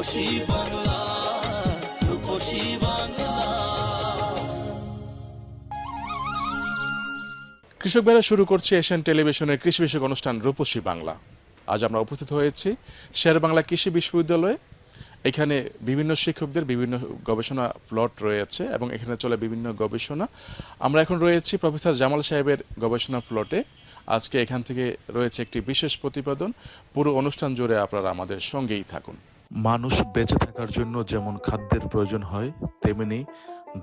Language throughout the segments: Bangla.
রূপসী বাংলা রূপসী বাংলা। কৃষক ভাইরা, শুরু করছে এশিয়ান টেলিভিশনের কৃষি বিষয়ক অনুষ্ঠান রূপসী বাংলা। আজ আমরা উপস্থিত হয়েছি শের বাংলা কৃষি বিশ্ববিদ্যালয়ে। এখানে বিভিন্ন শিক্ষকদের বিভিন্ন গবেষণা প্লট রয়েছে এবং এখানে চলে বিভিন্ন গবেষণা। আমরা এখন রয়েছি প্রফেসর জামাল সাহেবের গবেষণা প্লটে। আজকে এখান থেকে রয়েছে একটি বিশেষ প্রতিবেদন। পুরো অনুষ্ঠান জুড়ে আপনারা আমাদের সঙ্গেই থাকুন। মানুষ বেঁচে থাকার জন্য যেমন খাদ্যের প্রয়োজন হয়, তেমনি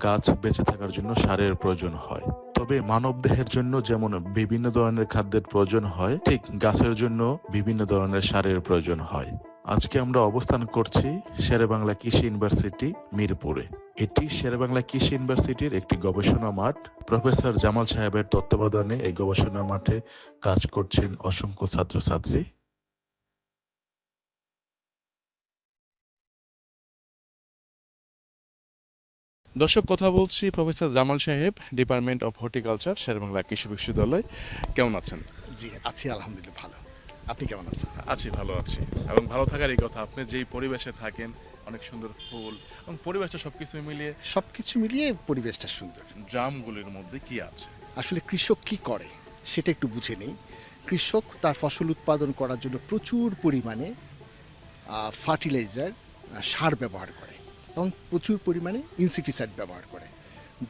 গাছ বেঁচে থাকার জন্য সারের প্রয়োজন হয়। তবে মানবদেহের জন্য যেমন বিভিন্ন ধরনের খাদ্যের প্রয়োজন হয়, ঠিক গাছের জন্য বিভিন্ন ধরনের সারের প্রয়োজন হয়। আজকে আমরা অবস্থান করছি শেরেবাংলা কৃষি ইউনিভার্সিটি, মিরপুরে। এটি শেরেবাংলা কৃষি ইউনিভার্সিটির একটি গবেষণা মাঠ। প্রফেসর জামাল সাহেবের তত্ত্বাবধানে এই গবেষণা মাঠে কাজ করছেন অসংখ্য ছাত্রছাত্রী। দর্শক কথা বলছি প্রফেসর জামাল সাহেব ডিপার্টমেন্ট অফ হর্টিকালচার শেরবাংলা কৃষি বিশ্ববিদ্যালয়। কেমন আছেন? জি আছি আলহামদুলিল্লাহ ভালো। আপনি কেমন আছেন? আছি ভালো আছি। এবং ভালো থাকার এই কথা আপনি যেই পরিবেশে থাকেন অনেক সুন্দর ফুল এবং পরিবেশটা সবকিছু মিলিয়ে সব কিছু মিলিয়ে পরিবেশটা সুন্দর। ড্রামগুলির মধ্যে কি আছে? আসলে কৃষক কি করে সেটা একটু বুঝে নেই। কৃষক তার ফসল উৎপাদন করার জন্য প্রচুর পরিমাণে ফার্টিলাইজার সার ব্যবহার করে। এবং প্রচুর পরিমাণে ইনসেক্টিসাইড ব্যবহার করে,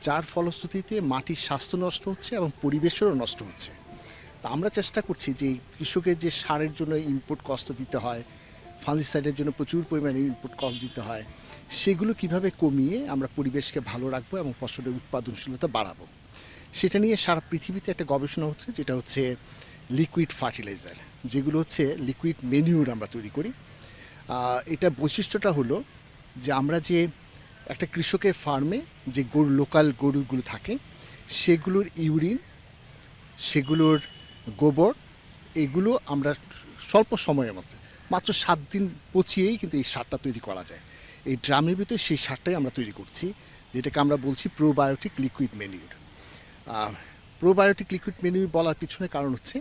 যার ফলশ্রুতিতে মাটির স্বাস্থ্য নষ্ট হচ্ছে এবং পরিবেশেরও নষ্ট হচ্ছে। তা আমরা চেষ্টা করছি যে কৃষকের যে সারের জন্য ইনপুট কষ্ট দিতে হয় ফাঙ্গিসাইডের জন্য প্রচুর পরিমাণে ইনপুট কষ্ট দিতে হয়, সেগুলো কীভাবে কমিয়ে আমরা পরিবেশকে ভালো রাখব এবং ফসলের উৎপাদনশীলতা বাড়াবো, সেটা নিয়ে সারা পৃথিবীতে একটা গবেষণা হচ্ছে, যেটা হচ্ছে লিকুইড ফার্টিলাইজার যেগুলো হচ্ছে লিকুইড মেনিউর আমরা তৈরি করি। এটা বৈশিষ্ট্যটা হলো যে আমরা যে একটা কৃষকের ফার্মে যে গরু লোকাল গরুগুলো থাকে, সেগুলোর ইউরিন সেগুলোর গোবর, এগুলো আমরা স্বল্প সময়ের মধ্যে, মাত্র সাত দিন পচিয়েই কিন্তু এই সারটা তৈরি করা যায়। এই ড্রামের ভিতরে সেই সারটাই আমরা তৈরি করছি, যেটাকে আমরা বলছি probiotic liquid manure probiotic liquid manure বলার পিছনে কারণ হচ্ছে,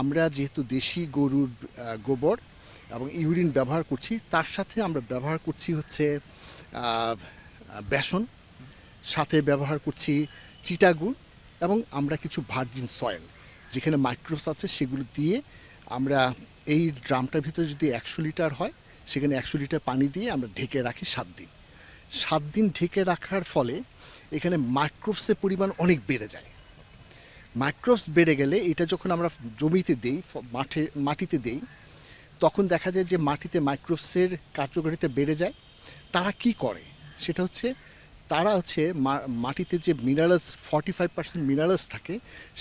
আমরা যেহেতু দেশি গরুর গোবর এবং ইউরিন ব্যবহার করছি। তার সাথে আমরা ব্যবহার করছি হচ্ছে বেসন, সাথে ব্যবহার করছি চিটাগুড় এবং আমরা কিছু ভার্জিন সয়েল যেখানে মাইক্রোবস আছে সেগুলো দিয়ে আমরা এই ড্রামটার ভিতরে যদি একশো লিটার হয়, সেখানে একশো লিটার পানি দিয়ে আমরা ঢেকে রাখি সাত দিন। সাত দিন ঢেকে রাখার ফলে এখানে মাইক্রোবসের পরিমাণ অনেক বেড়ে যায়। মাইক্রোবস বেড়ে গেলে এটা যখন আমরা জমিতে দেই মাঠে, মাটিতে দেই তখন দেখা যায় যে মাটিতে মাইক্রোবসের কার্যকারিতা বেড়ে যায়। তারা কি করে? সেটা হচ্ছে, তারা হচ্ছে মাটিতে যে minerals forty five percent minerals থাকে,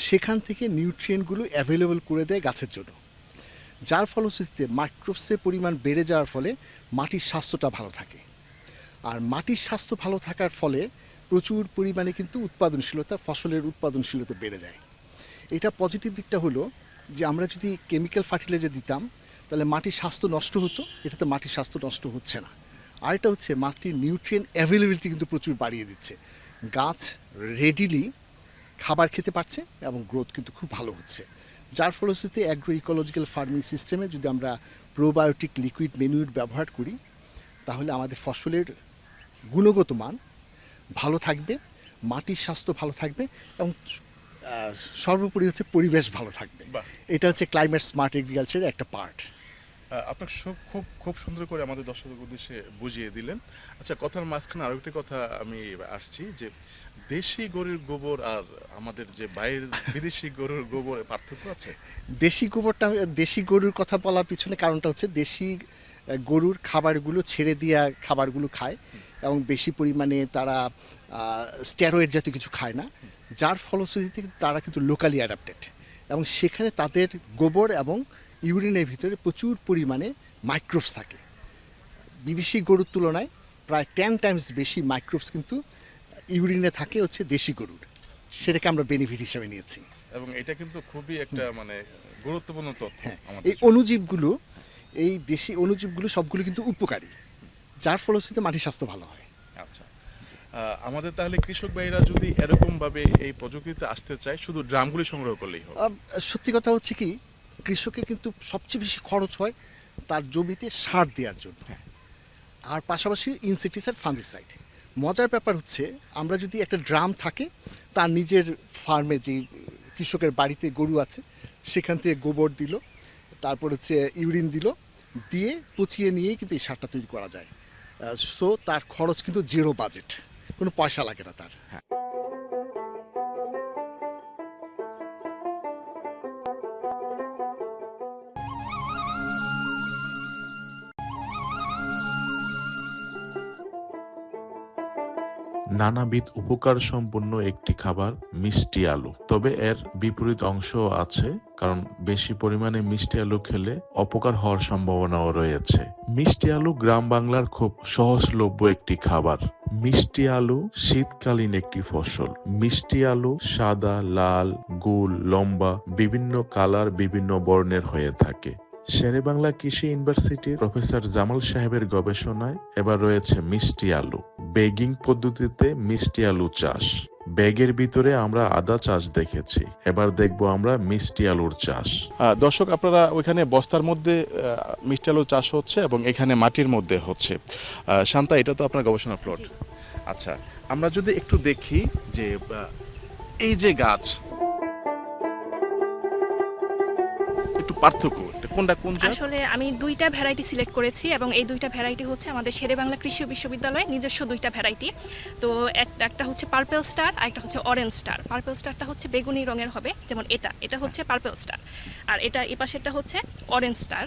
সেখান থেকে নিউট্রিয়েন্টগুলো অ্যাভেলেবল করে দেয় গাছের জন্য। যার ফলশ্রুতিতে মাইক্রোবসের পরিমাণ বেড়ে যাওয়ার ফলে মাটির স্বাস্থ্যটা ভালো থাকে। আর মাটির স্বাস্থ্য ভালো থাকার ফলে প্রচুর পরিমাণে কিন্তু উৎপাদনশীলতা, ফসলের উৎপাদনশীলতা বেড়ে যায়। এটা পজিটিভ দিকটা হলো যে আমরা যদি কেমিক্যাল ফার্টিলাইজার দিতাম তাহলে মাটির স্বাস্থ্য নষ্ট হতো এটাতে মাটির স্বাস্থ্য নষ্ট হচ্ছে না। আর এটা হচ্ছে মাটির নিউট্রিয়েন্ট অ্যাভেলেবিলিটি কিন্তু প্রচুর বাড়িয়ে দিচ্ছে। গাছ রেডিলি খাবার খেতে পারছে এবং গ্রোথ কিন্তু খুব ভালো হচ্ছে। যার ফলশ্রুতিতে অ্যাগ্রো ইকোলজিক্যাল ফার্মিং সিস্টেমে যদি আমরা প্রোবায়োটিক লিকুইড মেনুর ব্যবহার করি তাহলে আমাদের ফসলের গুণগত মান ভালো থাকবে মাটির স্বাস্থ্য ভালো থাকবে এবং সর্বোপরি হচ্ছে পরিবেশ ভালো থাকবে। এটা হচ্ছে ক্লাইমেট স্মার্ট এগ্রিকালচারের একটা পার্ট আপনাকে সব খুব খুব সুন্দর করে আমাদের দর্শকের উদ্দেশ্যে বুঝিয়ে দিলেন। আচ্ছা কথার মাঝখানে আরও একটি কথা আমি আসছি যে দেশি গরুর গোবর আর আমাদের যে বাইরের বিদেশি গরুর গোবর পার্থক্য আছে? দেশি গোবরটা দেশি গরুর কথা বলার পিছনে কারণটা হচ্ছে দেশি গরুর খাবারগুলো ছেড়ে দেওয়া খাবারগুলো খায় এবং বেশি পরিমাণে তারা স্টেরয়েড জাতীয় কিছু খায় না। যার ফলশ্রুতিতে তারা কিন্তু লোকালি অ্যাডাপ্টেড এবং সেখানে তাদের গোবর এবং ইউরিনের ভিতরে প্রচুর পরিমাণে মাইক্রোবস থাকে। বিদেশি গরুর তুলনায় প্রায় টেন টাইমস বেশি মাইক্রোবস কিন্তু ইউরিনে থাকে হচ্ছে দেশি গরুর। সেটাকে আমরা বেনিফিট হিসাবে নিয়েছি। এবং এটা কিন্তু খুবই একটা মানে গুরুত্বপূর্ণ তথ্য হ্যাঁ আমাদের এই অনুজীবগুলো এই দেশি অনুজীবগুলো সবগুলো কিন্তু উপকারী যার ফলশ্রুতিতে মাটির স্বাস্থ্য ভালো হয়। আচ্ছা। আমাদের তাহলে কৃষক ভাইরা যদি এরকম ভাবে এই প্রযুক্তিতে আসতে চায় শুধু ড্রামগুলি সংগ্রহ করলেই হবে সত্যি কথা হচ্ছে কি কৃষকের কিন্তু সবচেয়ে বেশি খরচ হয় তার জমিতে সার দেওয়ার জন্য। আর পাশাপাশি ইনসেকটিসাইড ফাঞ্জিসাইড মজার ব্যাপার হচ্ছে আমরা যদি একটা ড্রাম থাকে তার নিজের ফার্মে যে কৃষকের বাড়িতে গরু আছে সেখান থেকে গোবর দিল তারপর হচ্ছে ইউরিন দিল দিয়ে পচিয়ে নিয়েই কিন্তু এই সারটা তৈরি করা যায়। সো তার খরচ কিন্তু জিরো বাজেট কোনো পয়সা লাগে না তার। নানাবিধ উপকার সম্পন্ন একটি খাবার, মিষ্টি আলু। তবে এর বিপরীত অংশও আছে, কারণ বেশি পরিমাণে মিষ্টি আলু খেলে অপকার হওয়ার সম্ভাবনাও রয়েছে। মিষ্টি আলু গ্রাম বাংলার খুব সহজলভ্য একটি খাবার। মিষ্টি আলু শীতকালীন একটি ফসল। মিষ্টি আলু সাদা, লাল, গোল, লম্বা, বিভিন্ন কালার, বিভিন্ন বর্ণের হয়ে থাকে। শেরেবাংলা কৃষি ইউনিভার্সিটির প্রফেসর জামাল সাহেবের গবেষণায় এবার রয়েছে মিষ্টি আলু। বেগিং পদ্ধতিতে মিষ্টি আলু চাষ। ব্যাগের ভিতরে আমরা আদা চাষ দেখেছি। এবার দেখব আমরা মিষ্টি আলুর চাষ। দর্শক আপনারা ওইখানে বস্তার মধ্যে মিষ্টি আলুর চাষ হচ্ছে এবং এখানে মাটির মধ্যে হচ্ছে। শান্তা এটা তো আপনার গবেষণা প্লট আচ্ছা আমরা যদি একটু দেখি যে এই যে গাছ পার্থক্য কোনটা কোন আসলে আমি দুইটা ভ্যারাইটি সিলেক্ট করেছি এবং এই দুইটা ভ্যারাইটি হচ্ছে আমাদের শেরেবাংলা কৃষি বিশ্ববিদ্যালয়ে, নিজস্ব দুইটা ভ্যারাইটি তো একটা হচ্ছে পার্পেল স্টার আর একটা হচ্ছে অরেঞ্জ স্টার পার্পেল স্টারটা হচ্ছে বেগুনি রঙের হবে, যেমন এটা। এটা হচ্ছে পার্পেল স্টার আর এটা এ পাশেরটা হচ্ছে অরেঞ্জ স্টার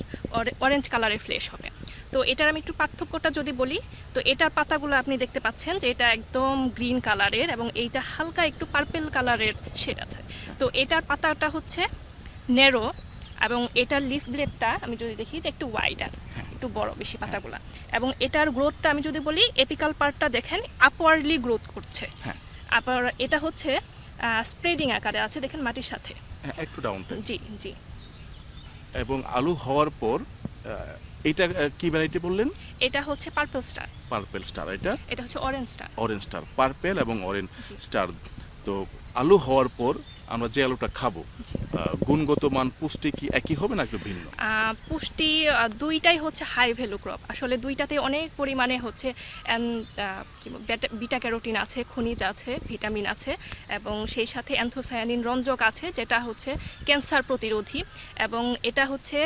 অরেঞ্জ কালারের ফ্লেশ হবে। তো এটার আমি একটু পার্থক্যটা যদি বলি, তো এটার পাতাগুলো আপনি দেখতে পাচ্ছেন যে এটা একদম গ্রিন কালারের এবং এইটা হালকা একটু পার্পেল কালারের শেড আছে। তো এটার পাতাটা হচ্ছে নেরো এবং এটার লিফ ব্লেডটা আমি যদি দেখি যে একটু ওয়াইডার একটু বড় বেশি পাতাগুলা। এবং এটার গ্রোথটা আমি যদি বলি এপিকাল পার্টটা দেখেন আপওয়ার্ডলি গ্রোথ করছে। হ্যাঁ। আবার এটা হচ্ছে স্প্রেডিং আকারে আছে দেখেন মাটির সাথে। হ্যাঁ, একটু ডাউন জি জি। এবং আলু হওয়ার পর এটা কি ভ্যারাইটি বললেন? এটা হচ্ছে পার্পল স্টার পার্পেল স্টার এটা? এটা হচ্ছে orange star orange star purple এবং অরেঞ্জ স্টার তো আলু হওয়ার পর আমরা যে আলুটা খাব গুণগত মান পুষ্টি কি একই হবে না একটু ভিন্ন পুষ্টি দুইটাই হচ্ছে হাই ভ্যালু ক্রপ আসলে দুইটাতে অনেক পরিমাণে হচ্ছে বিটা ক্যারোটিন আছে খনিজ আছে ভিটামিন আছে এবং সেই সাথে অ্যান্থোসায়ানিন রঞ্জক আছে যেটা হচ্ছে ক্যান্সার প্রতিরোধী এবং এটা হচ্ছে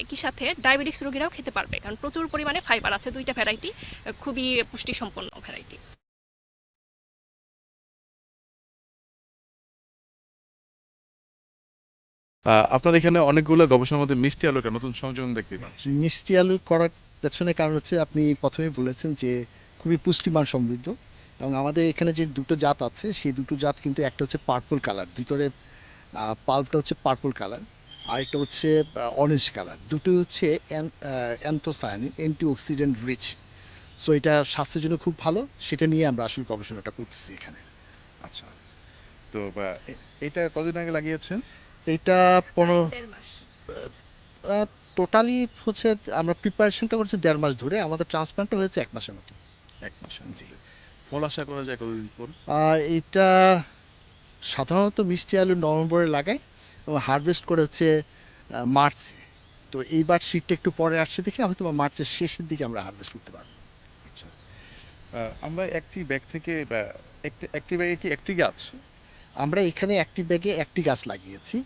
একই সাথে ডায়াবেটিক্স রোগীরাও খেতে পারবে কারণ প্রচুর পরিমাণে ফাইবার আছে দুইটা ভ্যারাইটি খুবই পুষ্টিসম্পন্ন ভ্যারাইটি আপনার এখানে অনেকগুলো গবেষণার মধ্যে মিষ্টি আলু একটা নতুন সংযোজন দেখতে পাচ্ছি। মিষ্টি আলু করার পেছনে কারণ হচ্ছে আপনি প্রথমেই বলেছেন যে খুবই পুষ্টিমান সমৃদ্ধ এবং আমাদের এখানে যে দুটো জাত আছে সেই দুটো জাত কিন্তু একটা হচ্ছে পার্পল কালার ভিতরে পাল্পটা হচ্ছে পার্পল কালার আরেকটা হচ্ছে অরেঞ্জ কালার দুটো হচ্ছে অ্যান্থোসায়ানিন অ্যান্টিঅক্সিডেন্ট রিচ সো এটা স্বাস্থ্যের জন্য খুব ভালো সেটা নিয়ে আমরা আসলে গবেষণাটা করতেছি এখানে। আচ্ছা। তো এটা কতদিন আগে লাগিয়েছেন? এটা পনেরো টোটালি হচ্ছে আমরা প্রিপারেশনটা করছি দেড় মাস ধরে আমাদের ট্রান্সপ্লান্টটা হয়েছে এক মাসের মতো। এক মাস জি। ফল আশা করা যায় কতদিন পর? এটা সাধারণত মিষ্টি আলু নভেম্বরে লাগায় এবং হারভেস্ট করে হচ্ছে মার্চে। তো এইবার শীতটা একটু পরে আসছে দেখে হয়তো বা মার্চের শেষের দিকে আমরা হারভেস্ট করতে পারব। আচ্ছা। আমরা একটি ব্যাগ থেকে একটি একটি ব্যাগে কি একটি গাছ আমরা এখানে একটি ব্যাগে একটি গাছ লাগিয়েছি।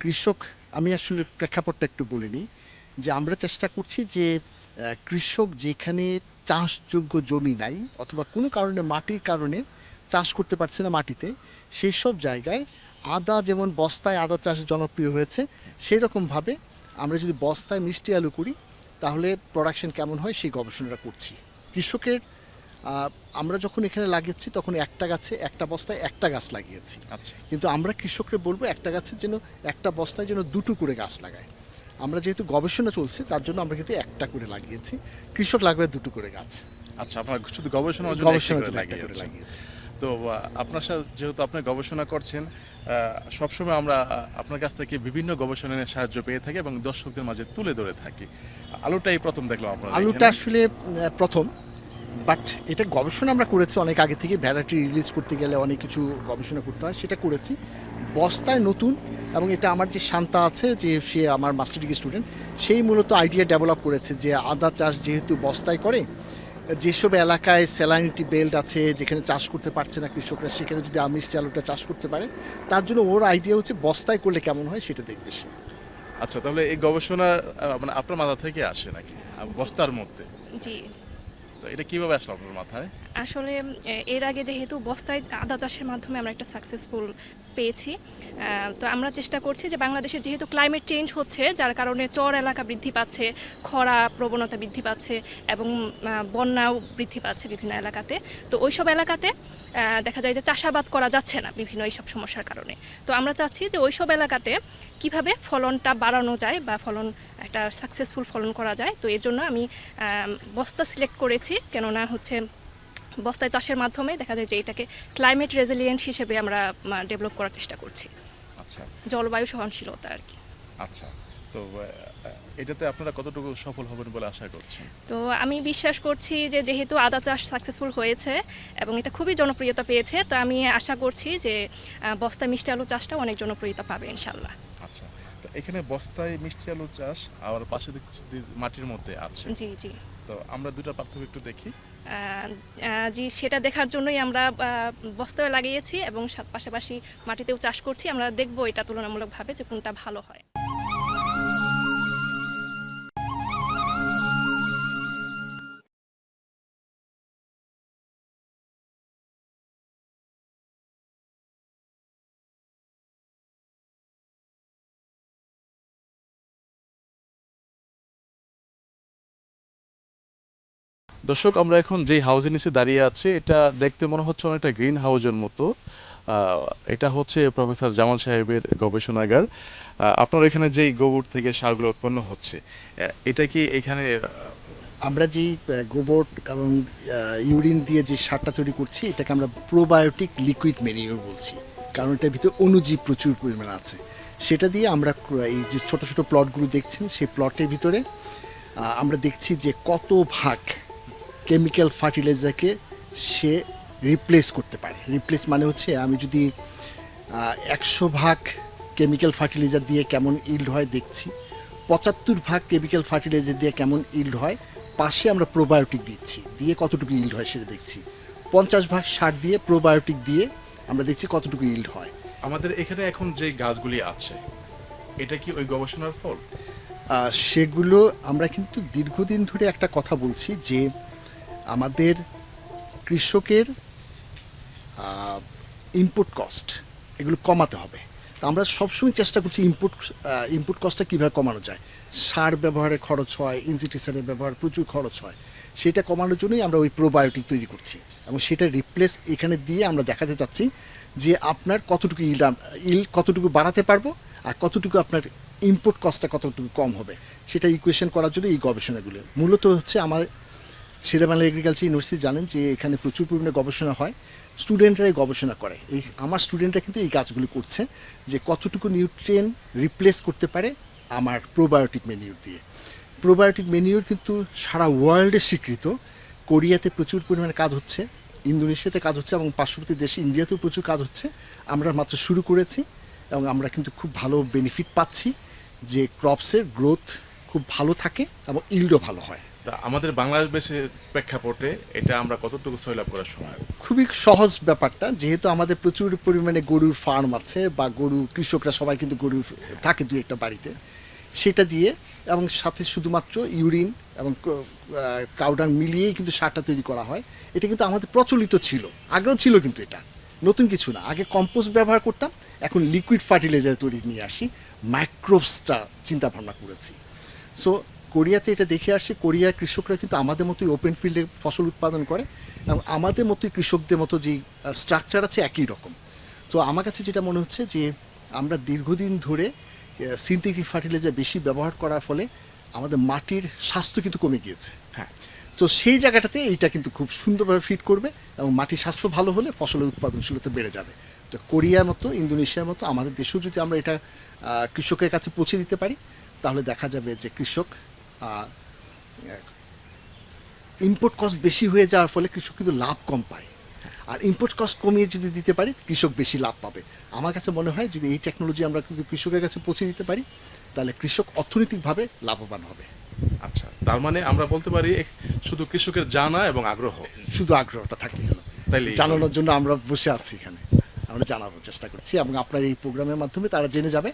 কৃষক, আমি আসলে প্রেক্ষাপটটা একটু বলে নিই যে আমরা চেষ্টা করছি যে কৃষক যেখানে চাষযোগ্য জমি নাই, অথবা কোনো কারণে মাটির কারণে চাষ করতে পারছে না মাটিতে, সেই সব জায়গায় আদা যেমন বস্তায় আদা চাষ জনপ্রিয় হয়েছে সেই রকমভাবে আমরা যদি বস্তায় মিষ্টি আলু করি, তাহলে প্রোডাকশন কেমন হয়, সেই গবেষণাটা করছি। কৃষকের আমরা যখন এখানে লাগিয়েছি তখন একটা গাছে একটা বস্তায় একটা গাছ লাগিয়েছি। আচ্ছা। কিন্তু আমরা কৃষককে বলব একটা গাছের যেন একটা বস্তায় যেন দুটো করে গাছ লাগায়। আমরা যেহেতু গবেষণা চলছে তার জন্য আমরা কিন্তু একটা করে লাগিয়েছি। কৃষক লাগবে দুটো করে গাছ। আচ্ছা আপনার শুধু জন্য জন্য করে লাগিয়েছেন। লাগিয়েছি। তো আপনার সাথে যেহেতু আপনি গবেষণা করছেন আহ, সবসময় আমরা আপনার কাছ থেকে বিভিন্ন গবেষণার সাহায্য পেয়ে থাকি এবং দর্শকদের মাঝে তুলে ধরে থাকি। আলুটাই প্রথম দেখলাম আপনার আলুটা আসলে প্রথম। বাট এটা গবেষণা আমরা করেছি অনেক আগে থেকে ভ্যারাইটি রিলিজ করতে গেলে অনেক কিছু গবেষণা করতে হয় সেটা করেছি। বস্তায় নতুন এবং এটা আমার যে শান্তা আছে যে সে আমার মাস্টার ডিগ্রি স্টুডেন্ট সেই মূলত আইডিয়া ডেভেলপ করেছে যে আদা চাষ যেহেতু বস্তায় করে যেসব এলাকায় স্যালানিটি বেল্ট আছে যেখানে চাষ করতে পারছে না কৃষকরা সেখানে যদি মিষ্টি আলুটা চাষ করতে পারে তার জন্য ওর আইডিয়া হচ্ছে বস্তায় করলে কেমন হয় সেটা দেখবে সে। আচ্ছা তাহলে এই গবেষণা মানে আপনার মাথা থেকে আসে নাকি? বস্তার মধ্যে? জি। এটা কীভাবে আসলো আপনার মাথায়? আসলে এর আগে যেহেতু বস্তায় আদা চাষের মাধ্যমে আমরা একটা সাকসেসফুল পেয়েছি তো আমরা চেষ্টা করছি যে বাংলাদেশে যেহেতু ক্লাইমেট চেঞ্জ হচ্ছে, যার কারণে চর এলাকা বৃদ্ধি পাচ্ছে, খরা প্রবণতা বৃদ্ধি পাচ্ছে এবং বন্যাও বৃদ্ধি পাচ্ছে বিভিন্ন এলাকাতে, তো ওইসব এলাকাতে দেখা যায় যে চাষাবাদ করা যাচ্ছে না বিভিন্ন এইসব সমস্যার কারণে। তো আমরা চাচ্ছি যে ওইসব এলাকাতে কীভাবে ফলনটা বাড়ানো যায় বা ফলন একটা সাকসেসফুল ফলন করা যায়। তো এর জন্য আমি বস্তা সিলেক্ট করেছি। কেননা হচ্ছে বস্তায় চাষের মাধ্যমে দেখা যায় যে এটাকে ক্লাইমেট রেজিলিয়েন্ট হিসেবে আমরা ডেভেলপ করার চেষ্টা করছি। আচ্ছা। জলবায়ু সহনশীলতা আর কি। আচ্ছা। তো এটাতে আপনারা কতটুকু সফল হবেন বলে আশা করছেন? তো আমি বিশ্বাস করছি যে যেহেতু আদা চাষ সাকসেসফুল হয়েছে এবং এটা খুবই জনপ্রিয়তা পেয়েছে তো আমি আশা করছি যে বস্তা মিষ্টি আলু চাষটাও অনেক জনপ্রিয়তা পাবে ইনশাল্লাহ আচ্ছা তো এখানে বস্তায় মিষ্টি আলু চাষ আর পাশে মাটির মধ্যে আছে। জি জি। তো আমরা দুটো পার্থক্য একটু দেখি। জি সেটা দেখার জন্যই আমরা বস্তায় লাগিয়েছি এবং পাশাপাশি মাটিতেও চাষ করছি। আমরা দেখব এটা তুলনামূলকভাবে যে কোনটা ভালো হয়। দর্শক আমরা এখন যেই হাউসের নিচে দাঁড়িয়ে আছি এটা দেখতে মনে হচ্ছে অনেকটা গ্রিন হাউসের মতো এটা হচ্ছে প্রফেসর জামাল সাহেবের গবেষণাগার। আপনার এখানে যেই গোবর থেকে সারগুলো উৎপন্ন হচ্ছে এটা কি এখানে আমরা আহ, গোবর এবং ইউরিন দিয়ে যে সারটা তৈরি করছি এটাকে আমরা প্রোবায়োটিক লিকুইড মেনিওর বলছি। কারণ এটার ভিতরে অণুজীব প্রচুর পরিমাণে আছে। সেটা দিয়ে আমরা এই যে ছোট ছোট প্লটগুলো দেখছেন সেই প্লটের ভিতরে আমরা দেখছি যে কত ভাগ কেমিক্যাল ফার্টিলাইজারকে সে রিপ্লেস করতে পারে। রিপ্লেস মানে হচ্ছে আমি যদি একশো ভাগ কেমিক্যাল ফার্টিলাইজার দিয়ে কেমন ইল্ড হয় দেখছি পঁচাত্তর ভাগ কেমিক্যাল ফার্টিলাইজার দিয়ে কেমন ইল্ড হয় পাশে আমরা প্রোবায়োটিক দিচ্ছি দিয়ে কতটুকু ইল্ড হয় সেটা দেখছি। পঞ্চাশ ভাগ সার দিয়ে প্রোবায়োটিক দিয়ে আমরা দেখছি কতটুকু ইল্ড হয়। আমাদের এখানে এখন যে গাছগুলি আছে এটা কি ওই গবেষণার ফল? সেগুলো আমরা কিন্তু দীর্ঘদিন ধরে একটা কথা বলছি যে আমাদের কৃষকের ইনপুট কস্ট এগুলো কমাতে হবে। তা আমরা সবসময় চেষ্টা করছি ইনপুট ইনপুট কস্টটা কীভাবে কমানো যায়। সার ব্যবহারে খরচ হয় ইনসিটিসারের ব্যবহার প্রচুর খরচ হয়। সেটা কমানোর জন্যই আমরা ওই প্রোবায়োটিক তৈরি করছি এবং সেটা রিপ্লেস এখানে দিয়ে আমরা দেখাতে চাচ্ছি যে আপনার কতটুকু ইল ইল কতটুকু বাড়াতে পারব আর কতটুকু আপনার ইনপুট কস্টটা কতটুকু কম হবে। সেটা ইকুয়েশন করার জন্য এই গবেষণাগুলো। মূলত হচ্ছে আমার শেরেবাংলা এগ্রিকালচার ইউনিভার্সিটি জানেন যে এখানে প্রচুর পরিমাণে গবেষণা হয়। স্টুডেন্টরাই গবেষণা করে। এই আমার স্টুডেন্টরা কিন্তু এই কাজগুলি করছে যে কতটুকু নিউট্রিয়েন রিপ্লেস করতে পারে আমার প্রোবায়োটিক মেনিউর দিয়ে। প্রোবায়োটিক মেনিউর কিন্তু সারা ওয়ার্ল্ডে স্বীকৃত। কোরিয়াতে প্রচুর পরিমাণে কাজ হচ্ছে ইন্দোনেশিয়াতে কাজ হচ্ছে এবং পার্শ্ববর্তী দেশে ইন্ডিয়াতেও প্রচুর কাজ হচ্ছে। আমরা মাত্র শুরু করেছি এবং আমরা কিন্তু খুব ভালো বেনিফিট পাচ্ছি যে ক্রপসের গ্রোথ খুব ভালো থাকে এবং ইল্ডও ভালো হয়। তা আমাদের বাংলাদেশের প্রেক্ষাপটে এটা আমরা কতটুকু সৈলাভ করার সময়? খুবই সহজ ব্যাপারটা, যেহেতু আমাদের প্রচুর পরিমাণে গরুর ফার্ম আছে বা গরু, কৃষকরা সবাই কিন্তু গরুর থাকে দু একটা বাড়িতে। সেটা দিয়ে এবং সাথে শুধুমাত্র ইউরিন এবং কাউডাং মিলিয়েই কিন্তু সারটা তৈরি করা হয়। এটা কিন্তু আমাদের প্রচলিত ছিল, আগেও ছিল কিন্তু এটা। নতুন কিছু না, আগে কম্পোস্ট ব্যবহার করতাম, এখন লিকুইড ফার্টিলাইজার তৈরি নিয়ে আসি, মাইক্রোবসটা চিন্তা ভাবনা করেছি। সো কোরিয়াতে এটা দেখে আসছি কোরিয়ার কৃষকরা কিন্তু আমাদের মতোই ওপেন ফিল্ডে ফসল উৎপাদন করে এবং আমাদের মতোই কৃষকদের মতো যে স্ট্রাকচার আছে একই রকম। তো আমার কাছে যেটা মনে হচ্ছে যে আমরা দীর্ঘদিন ধরে সিনথেটিক ফার্টিলাইজার বেশি ব্যবহার করার ফলে আমাদের মাটির স্বাস্থ্য কিন্তু কমে গিয়েছে। হ্যাঁ। তো সেই জায়গাটাতে এইটা কিন্তু খুব সুন্দরভাবে ফিট করবে এবং মাটির স্বাস্থ্য ভালো হলে ফসলের উৎপাদনশীলতা বেড়ে যাবে। তো কোরিয়ার মতো ইন্দোনেশিয়ার মতো আমাদের দেশেও যদি আমরা এটা কৃষকের কাছে পৌঁছে দিতে পারি তাহলে দেখা যাবে যে কৃষক ইনপুট কস্ট বেশি হয়ে যাওয়ার ফলে কৃষক কিন্তু লাভ কম পায়। আর ইম্পোর্ট কস্ট কমিয়ে যদি দিতে পারি কৃষক বেশি লাভ পাবে। আমার কাছে মনে হয় যদি এই টেকনোলজি আমরা কিন্তু কৃষকের কাছে পৌঁছে দিতে পারি তাহলে কৃষক অর্থনৈতিকভাবে লাভবান হবে। আচ্ছা তার মানে আমরা বলতে পারি শুধু কৃষকের জানা এবং আগ্রহ। শুধু আগ্রহটা তাইলে জানানোর জন্য আমরা বসে আছি এখানে। আমরা জানানোর চেষ্টা করছি এবং আপনার এই প্রোগ্রামের মাধ্যমে তারা জেনে যাবে।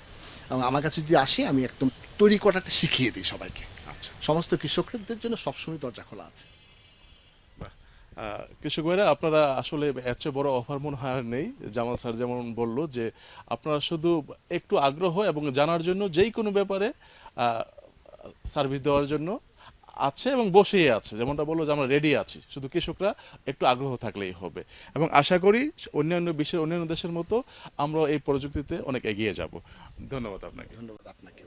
এবং আমার কাছে যদি আসে আমি একদম তৈরি করাটা শিখিয়ে দিই সবাইকে। সমস্ত কৃষকদের জন্য সবসময় দরজা খোলা আছে। কৃষক ভাইরা আপনারা আসলে চেয়ে বড় অফার মনে হয় আর নেই। জামাল স্যার যেমন বলল যে আপনারা শুধু একটু আগ্রহ এবং জানার জন্য যেই কোনো ব্যাপারে সার্ভিস দেওয়ার জন্য আছে এবং বসেই আছে। যেমনটা বলল যে আমরা রেডি আছি। শুধু কৃষকরা একটু আগ্রহ থাকলেই হবে। এবং আশা করি অন্যান্য বিশ্বের অন্যান্য দেশের মতো আমরা এই প্রযুক্তিতে অনেক এগিয়ে যাব। ধন্যবাদ আপনাকে। ধন্যবাদ আপনাকেও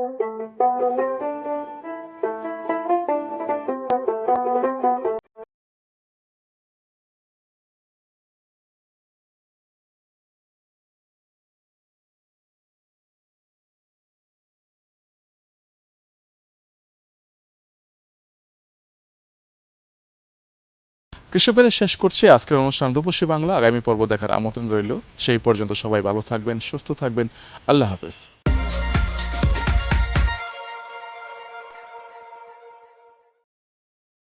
কৃষকের শেষ করছি আজকের অনুষ্ঠান রূপসী বাংলা। আগামী পর্ব দেখার আমন্ত্রণ রইল। সেই পর্যন্ত সবাই ভালো থাকবেন, সুস্থ থাকবেন। আল্লাহ হাফেজ।